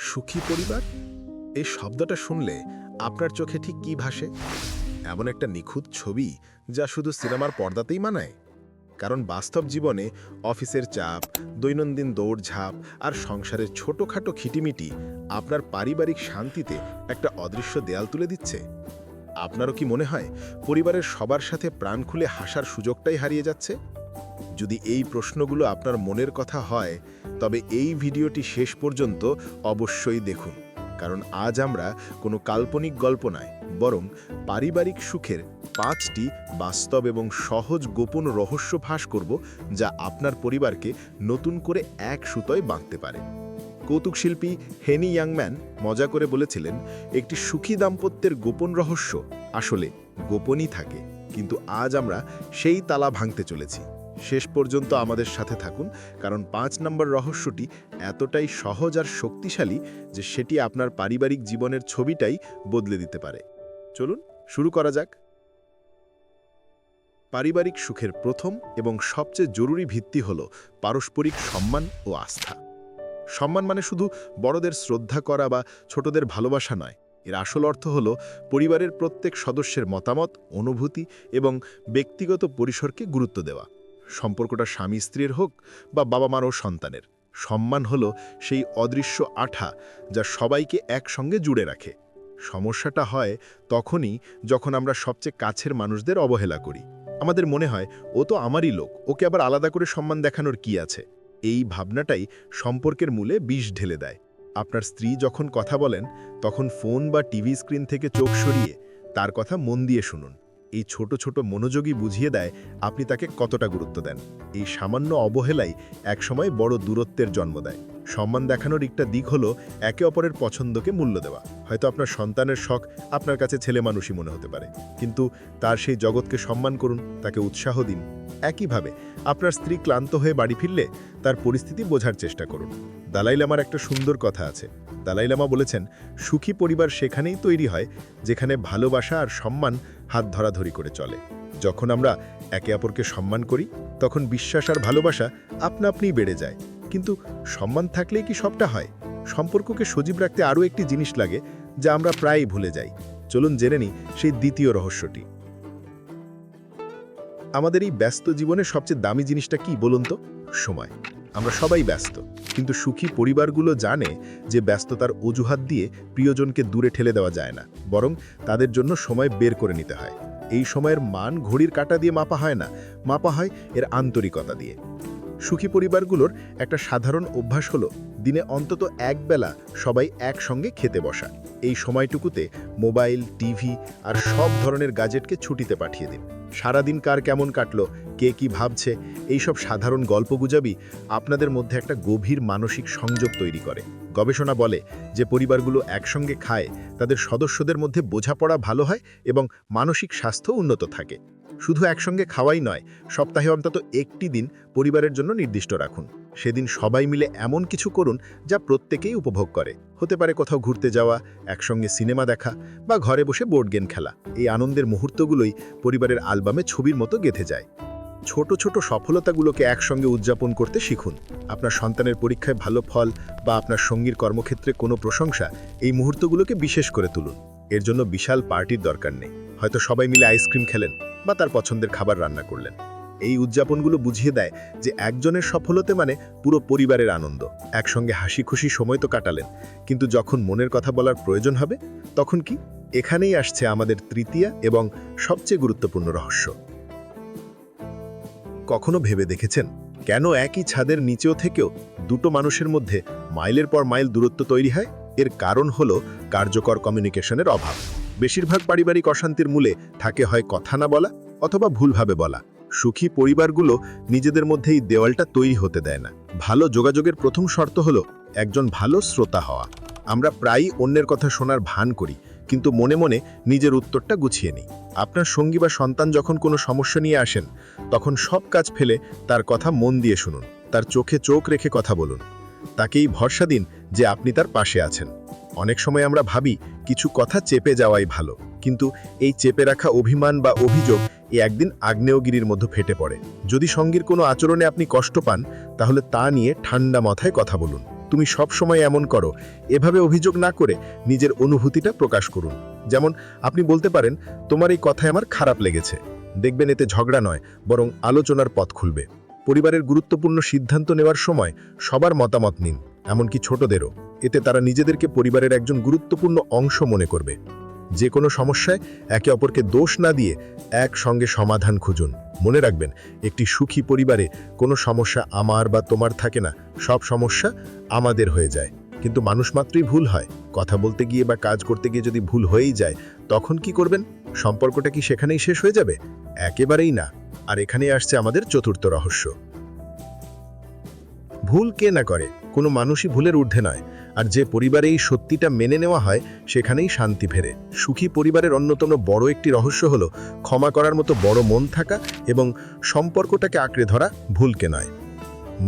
সুখী পরিবার? এই শব্দটা শুনলে আপনার চোখে ঠিক কি ভাসে? এমন একটা নিখুঁত ছবি যা শুধু সিনেমার পর্দাতেই মানায়? কারণ বাস্তব জীবনে অফিসের চাপ, দৈনন্দিন দৌড়ঝাঁপ আর সংসারের ছোটোখাটো খিটিমিটি আপনার পারিবারিক শান্তিতে একটা অদৃশ্য দেয়াল তুলে দিচ্ছে। আপনারও কি মনে হয় পরিবারের সবার সাথে প্রাণ খুলে হাসার সুযোগটাই হারিয়ে যাচ্ছে? যদি এই প্রশ্নগুলো আপনার মনের কথা হয় তবে এই ভিডিওটি শেষ পর্যন্ত অবশ্যই দেখুন, কারণ আজ আমরা কোনো কাল্পনিক গল্প নয়, বরং পারিবারিক সুখের পাঁচটি বাস্তব এবং সহজ গোপন রহস্য ফাঁস করব যা আপনার পরিবারকে নতুন করে এক সুতোয় বাঁধতে পারে। কৌতুক শিল্পী হেনি ইয়াংম্যান মজা করে বলেছিলেন, একটি সুখী দাম্পত্যের গোপন রহস্য আসলে গোপনই থাকে, কিন্তু আজ আমরা সেই তালা ভাঙতে চলেছি। শেষ পর্যন্ত আমাদের সাথে থাকুন, কারণ পাঁচ নম্বর রহস্যটি এতটাই সহজ আর শক্তিশালী যে সেটি আপনার পারিবারিক জীবনের ছবিটাই বদলে দিতে পারে। চলুন, শুরু করা যাক। পারিবারিক সুখের প্রথম এবং সবচেয়ে জরুরি ভিত্তি হল পারস্পরিক সম্মান ও আস্থা। সম্মান মানে শুধু বড়দের শ্রদ্ধা করা বা ছোটদের ভালোবাসা নয়, এর আসল অর্থ হল পরিবারের প্রত্যেক সদস্যের মতামত, অনুভূতি এবং ব্যক্তিগত পরিসরকে গুরুত্ব দেওয়া। সম্পর্কটা স্বামী স্ত্রীর হোক বা বাবা মার ও সন্তানের। সম্মান হল সেই অদৃশ্য আঠা যা সবাইকে একসঙ্গে জুড়ে রাখে। সমস্যাটা হয় তখনই যখন আমরা সবচেয়ে কাছের মানুষদের অবহেলা করি। আমাদের মনে হয়, ও তো আমারই লোক, ওকে আবার আলাদা করে সম্মান দেখানোর কি আছে? এই ভাবনাটাই সম্পর্কের মূলে বিষ ঢেলে দেয়। আপনার স্ত্রী যখন কথা বলেন, তখন ফোন বা টিভি স্ক্রিন থেকে চোখ সরিয়ে তার কথা মন দিয়ে শুনুন। এই ছোট ছোট মনোযোগী বুঝিয়ে দেয় আপনি তাকে কতটা গুরুত্ব দেন। এই সামান্য অবহেলাই একসময় বড় দূরত্বের জন্ম দেয়। সম্মান দেখানোর একটা দিক হলো একে অপরের পছন্দকে মূল্য দেওয়া। হয়তো আপনার সন্তানের শখ আপনার কাছে ছেলে মানুষই মনে হতে পারে। কিন্তু তার সেই জগৎকে সম্মান করুন, তাকে উৎসাহ দিন। একইভাবে আপনার স্ত্রী ক্লান্ত হয়ে বাড়ি ফিরলে তার পরিস্থিতি বোঝার চেষ্টা করুন। দালাই লামার একটা সুন্দর কথা আছে। দালাই লামা বলেছেন, সুখী পরিবার সেখানেই তৈরি হয় যেখানে ভালোবাসা আর সম্মান হাত ধরাধরি করে চলে। যখন আমরা একে অপরকে সম্মান করি, তখন বিশ্বাস আর ভালোবাসা আপনা আপনিই বেড়ে যায়। কিন্তু সম্মান থাকলেই কি সবটা হয়? সম্পর্ককে সজীব রাখতে আরও একটি জিনিস লাগে যা আমরা প্রায়ই ভুলে যাই। চলুন জেনে নিই সেই দ্বিতীয় রহস্যটি। আমাদের এই ব্যস্ত জীবনে সবচেয়ে দামি জিনিসটা কি বলুন তো? সময়। আমরা সবাই ব্যস্ত, কিন্তু সুখী পরিবারগুলো জানে যে ব্যস্ততার অজুহাত দিয়ে প্রিয়জনকে দূরে ঠেলে দেওয়া যায় না, বরং তাদের জন্য সময় বের করে নিতে হয়। এই সময়ের মান ঘড়ির কাটা দিয়ে মাপা হয় না, মাপা হয় এর আন্তরিকতা দিয়ে। সুখী পরিবারগুলোর একটা সাধারণ অভ্যাস হলো দিনে অন্তত একবেলা সবাই একসঙ্গে খেতে বসা। এই সময়টুকুতে মোবাইল, টিভি আর সব ধরনের গাজেটকে ছুটিতে পাঠিয়ে দিন। সারাদিন কার কেমন কাটলো, কে কি ভাবছে, এইসব সাধারণ গল্পগুজাবি আপনাদের মধ্যে একটা গভীর মানসিক সংযোগ তৈরি করে। গবেষণা বলে যে পরিবারগুলো একসঙ্গে খায়, তাদের সদস্যদের মধ্যে বোঝাপড়া ভালো হয় এবং মানসিক স্বাস্থ্য উন্নত থাকে। শুধু একসঙ্গে খাওয়াই নয়, সপ্তাহে অন্তত একটি দিন পরিবারের জন্য নির্দিষ্ট রাখুন। সেদিন সবাই মিলে এমন কিছু করুন যা প্রত্যেকেই উপভোগ করে। হতে পারে কোথাও ঘুরতে যাওয়া, একসঙ্গে সিনেমা দেখা বা ঘরে বসে বোর্ড গেম খেলা। এই আনন্দের মুহূর্তগুলোই পরিবারের অ্যালবামে ছবির মতো গেঁথে যায়। ছোট ছোট সফলতাগুলোকে একসঙ্গে উদযাপন করতে শিখুন। আপনার সন্তানের পরীক্ষায় ভালো ফল বা আপনার সঙ্গীর কর্মক্ষেত্রে কোনো প্রশংসা এই মুহূর্তগুলোকে বিশেষ করে তুলুন। এর জন্য বিশাল পার্টির দরকার নেই। হয়তো সবাই মিলে আইসক্রিম খেলেন বা তার পছন্দের খাবার রান্না করলেন। এই উদযাপনগুলো বুঝিয়ে দেয় যে একজনের সফলতে মানে পুরো পরিবারের আনন্দ। একসঙ্গে হাসি খুশি সময় তো কাটালেন। কিন্তু যখন মনের কথা বলার প্রয়োজন হবে, তখন কি? এখানেই আসছে আমাদের তৃতীয়া এবং সবচেয়ে গুরুত্বপূর্ণ রহস্য। কখনো ভেবে দেখেছেন? কেন একই ছাদের নিচেও থেকেও দুটো মানুষের মধ্যে মাইলের পর মাইল দূরত্ব তৈরি হয়? এর কারণ হলো কার্যকর কমিউনিকেশনের অভাব। বেশিরভাগ পারিবারিক অশান্তির মূলে থাকে হয় কথা না বলা অথবা ভুলভাবে বলা। সুখী পরিবারগুলো নিজেদের মধ্যে এই দেওয়ালটা তৈরি হতে দেয় না। ভালো যোগাযোগের প্রথম শর্ত হলো একজন ভালো শ্রোতা হওয়া। আমরা প্রায়ই অন্যের কথা শোনার ভান করি, কিন্তু মনে মনে নিজের উত্তরটা গুছিয়ে নিই। আপনার সঙ্গী বা সন্তান যখন কোনো সমস্যা নিয়ে আসেন, তখন সব কাজ ফেলে তার কথা মন দিয়ে শুনুন। তার চোখে চোখ রেখে কথা বলুন। তাকেই ভরসা দিন যে আপনি তার পাশে আছেন। অনেক সময় আমরা ভাবি, কিছু কথা চেপে যাওয়াই ভালো, কিন্তু এই চেপে রাখা অভিমান বা অভিযোগ এ একদিন আগ্নেয়গিরির মধ্যে ফেটে পড়ে। যদি সঙ্গীর কোনো আচরণে আপনি কষ্ট পান, তাহলে তা নিয়ে ঠান্ডা মাথায় কথা বলুন। তুমি সব সময় এমন করো, এভাবে অভিযোগ না করে নিজের অনুভূতিটা প্রকাশ করুন। যেমন, আপনি বলতে পারেন, তোমার এই কথায় আমার খারাপ লেগেছে। দেখবেন এতে ঝগড়া নয়, বরং আলোচনার পথ খুলবে। পরিবারের গুরুত্বপূর্ণ সিদ্ধান্ত নেওয়ার সময় সবার মতামত নিন, এমনকি ছোটদেরও। এতে তারা নিজেদেরকে পরিবারের একজন গুরুত্বপূর্ণ অংশ মনে করবে। যে কোনো সমস্যায় একে অপরকে দোষ না দিয়ে একসঙ্গে সমাধান খুঁজুন। মনে রাখবেন, একটি সুখী পরিবারে কোনো সমস্যা আমার বা তোমার থাকে না, সব সমস্যা আমাদের হয়ে যায়। কিন্তু মানুষ মাত্রই ভুল হয়। কথা বলতে গিয়ে বা কাজ করতে গিয়ে যদি ভুল হয়েই যায়, তখন কি করবেন? সম্পর্কটা কি সেখানেই শেষ হয়ে যাবে? একেবারেই না। আর এখানেই আসছে আমাদের চতুর্থ রহস্য। ভুল কে না করে, কোনো মানুষই ভুলের ঊর্ধ্বে নয়, আর যে পরিবারে এই সত্যিটা মেনে নেওয়া হয়, সেখানেই শান্তি ফেরে। সুখী পরিবারের অন্যতম বড় একটি রহস্য হলো, ক্ষমা করার মতো বড় মন থাকা এবং সম্পর্কটাকে আঁকড়ে ধরা ভুলকে নয়।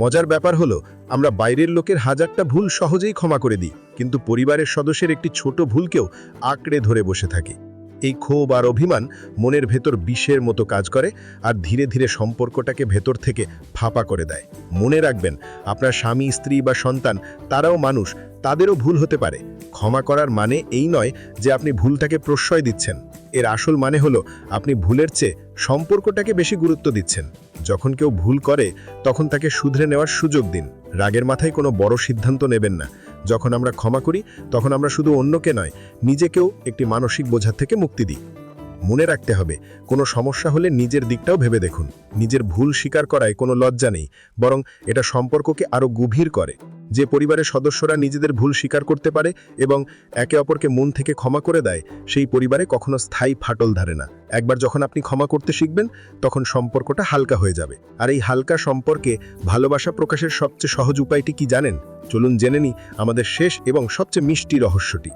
মজার ব্যাপার হলো, আমরা বাইরের লোকের হাজারটা ভুল সহজেই ক্ষমা করে দিই, কিন্তু পরিবারের সদস্যের একটি ছোট ভুলকেও আঁকড়ে ধরে বসে থাকি। এই ক্ষোভ আর অভিমান মনের ভেতর বিষের মতো কাজ করে আর ধীরে ধীরে সম্পর্কটাকে ভেতর থেকে ফাঁপা করে দেয়। মনে রাখবেন, আপনার স্বামী, স্ত্রী বা সন্তান, তারাও মানুষ, তাদেরও ভুল হতে পারে। ক্ষমা করার মানে এই নয় যে আপনি ভুলটাকে প্রশ্রয় দিচ্ছেন। এর আসল মানে হলো, আপনি ভুলের চেয়ে সম্পর্কটাকে বেশি গুরুত্ব দিচ্ছেন। যখন কেউ ভুল করে, তখন তাকে শুধরে নেওয়ার সুযোগ দিন। রাগের মাথায় কোনো বড় সিদ্ধান্ত নেবেন না। যখন আমরা ক্ষমা করি, তখন আমরা শুধু অন্যকে নয়, নিজেকেও একটি মানসিক বোঝার থেকে মুক্তি দিই। মনে রাখতে হবে, কোনো সমস্যা হলে নিজের দিকটাও ভেবে দেখুন। নিজের ভুল স্বীকার করায় কোনো লজ্জা নেই, বরং এটা সম্পর্ককে আরও গভীর করে। যে পরিবারের সদস্যরা নিজেদের ভুল স্বীকার করতে পারে এবং একে অপরকে মন থেকে ক্ষমা করে দেয়, সেই পরিবারে কখনো স্থায়ী ফাটল ধারে না। একবার যখন আপনি ক্ষমা করতে শিখবেন, তখন সম্পর্কটা হালকা হয়ে যাবে। আর এই হালকা সম্পর্কে ভালোবাসা প্রকাশের সবচেয়ে সহজ উপায়টি কি জানেন? চলুন জেনে নিই আমাদের শেষ এবং সবচেয়ে মিষ্টি রহস্যটি।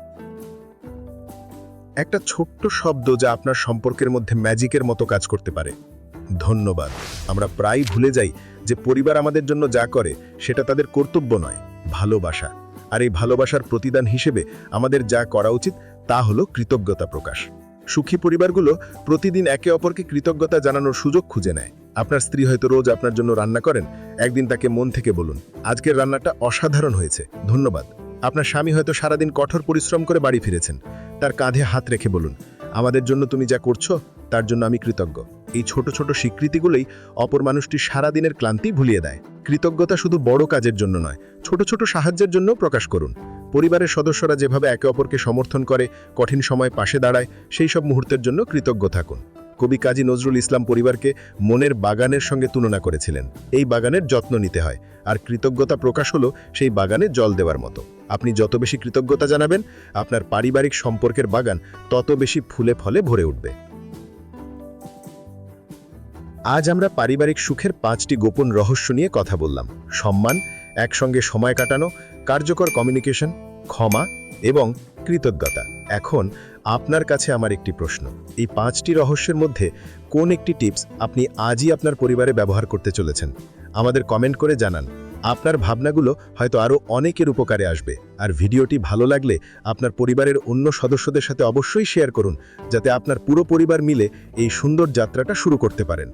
একটা ছোট্ট শব্দ যা আপনার সম্পর্কের মধ্যে ম্যাজিকের মতো কাজ করতে পারে। ধন্যবাদ। আমরা প্রায় ভুলে যাই যে পরিবার আমাদের জন্য যা করে, সেটা তাদের কর্তব্য নয়, ভালোবাসা। আর এই ভালোবাসার প্রতিদান হিসেবে আমাদের যা করা উচিত, তা হলো কৃতজ্ঞতা প্রকাশ। সুখী পরিবারগুলো প্রতিদিন একে অপরকে কৃতজ্ঞতা জানানোর সুযোগ খুঁজে নেয়। আপনার স্ত্রী হয়তো রোজ আপনার জন্য রান্না করেন, একদিন তাকে মন থেকে বলুন, আজকের রান্নাটা অসাধারণ হয়েছে, ধন্যবাদ। আপনার স্বামী হয়তো সারাদিন কঠোর পরিশ্রম করে বাড়ি ফিরেছেন। তার কাঁধে হাত রেখে বলুন, আমাদের জন্য তুমি যা করছ, তার জন্য আমি কৃতজ্ঞ। এই ছোট ছোট স্বীকৃতিগুলোই অপর মানুষটি সারাদিনের ক্লান্তি ভুলিয়ে দেয়। কৃতজ্ঞতা শুধু বড় কাজের জন্য নয়, ছোট ছোট সাহায্যের জন্য প্রকাশ করুন। পরিবারের সদস্যরা যেভাবে একে অপরকে সমর্থন করে, কঠিন সময় পাশে দাঁড়ায়, সেই সব মুহূর্তের জন্য কৃতজ্ঞ থাকুন। কবি কাজী নজরুল ইসলাম পরিবারকে মনের বাগানের সঙ্গে তুলনা করেছিলেন। এই বাগানের যত্ন নিতে হয়। আর কৃতজ্ঞতা প্রকাশ হলো সেই বাগানে জল দেওয়ার মতো। আপনি যত বেশি কৃতজ্ঞতা জানাবেন, আপনার পারিবারিক সম্পর্কের বাগান তত বেশি ফুলে ফলে ভরে উঠবে। আজ আমরা পারিবারিক সুখের পাঁচটি গোপন রহস্য নিয়ে কথা বললাম। সম্মান, একসঙ্গে সময় কাটানো, কার্যকর কমিউনিকেশন, ক্ষমা এবং কৃতজ্ঞতা। এখন আপনার কাছে আমার একটি প্রশ্ন। এই পাঁচটি রহস্যের মধ্যে কোন একটি টিপস আপনি আজই আপনার পরিবারে ব্যবহার করতে চলেছেন? আমাদের কমেন্ট করে জানান। আপনার ভাবনাগুলো হয়তো আরও অনেকের উপকারে আসবে। আর ভিডিওটি ভালো লাগলে আপনার পরিবারের অন্য সদস্যদের সাথে অবশ্যই শেয়ার করুন, যাতে আপনার পুরো পরিবার মিলে এই সুন্দর যাত্রাটা শুরু করতে পারেন।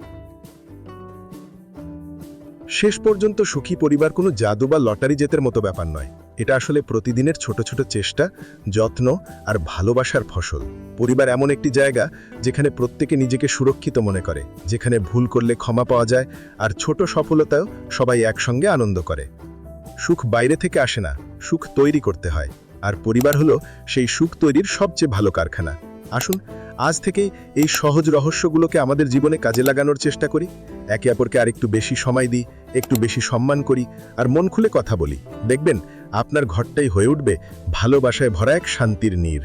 শেষ পর্যন্ত সুখী পরিবার কোনো জাদু বা লটারি জেতের মতো ব্যাপার নয়। এটা আসলে প্রতিদিনের ছোট ছোট চেষ্টা, যত্ন আর ভালোবাসার ফসল। পরিবার এমন একটি জায়গা যেখানে প্রত্যেকে নিজেকে সুরক্ষিত মনে করে, যেখানে ভুল করলে ক্ষমা পাওয়া যায় আর ছোট সফলতাও সবাই একসঙ্গে আনন্দ করে। সুখ বাইরে থেকে আসে না, সুখ তৈরি করতে হয়। আর পরিবার হলো সেই সুখ তৈরির সবচেয়ে ভালো কারখানা। আসুন, আজ থেকেই এই সহজ রহস্যগুলোকে আমাদের জীবনে কাজে লাগানোর চেষ্টা করি। একে অপরকে আরেকটু বেশি সময় দিই, একটু বেশি সম্মান করি আর মন খুলে কথা বলি। দেখবেন আপনার ঘরটাই হয়ে উঠবে ভালোবাসায় ভরা এক শান্তির নীড়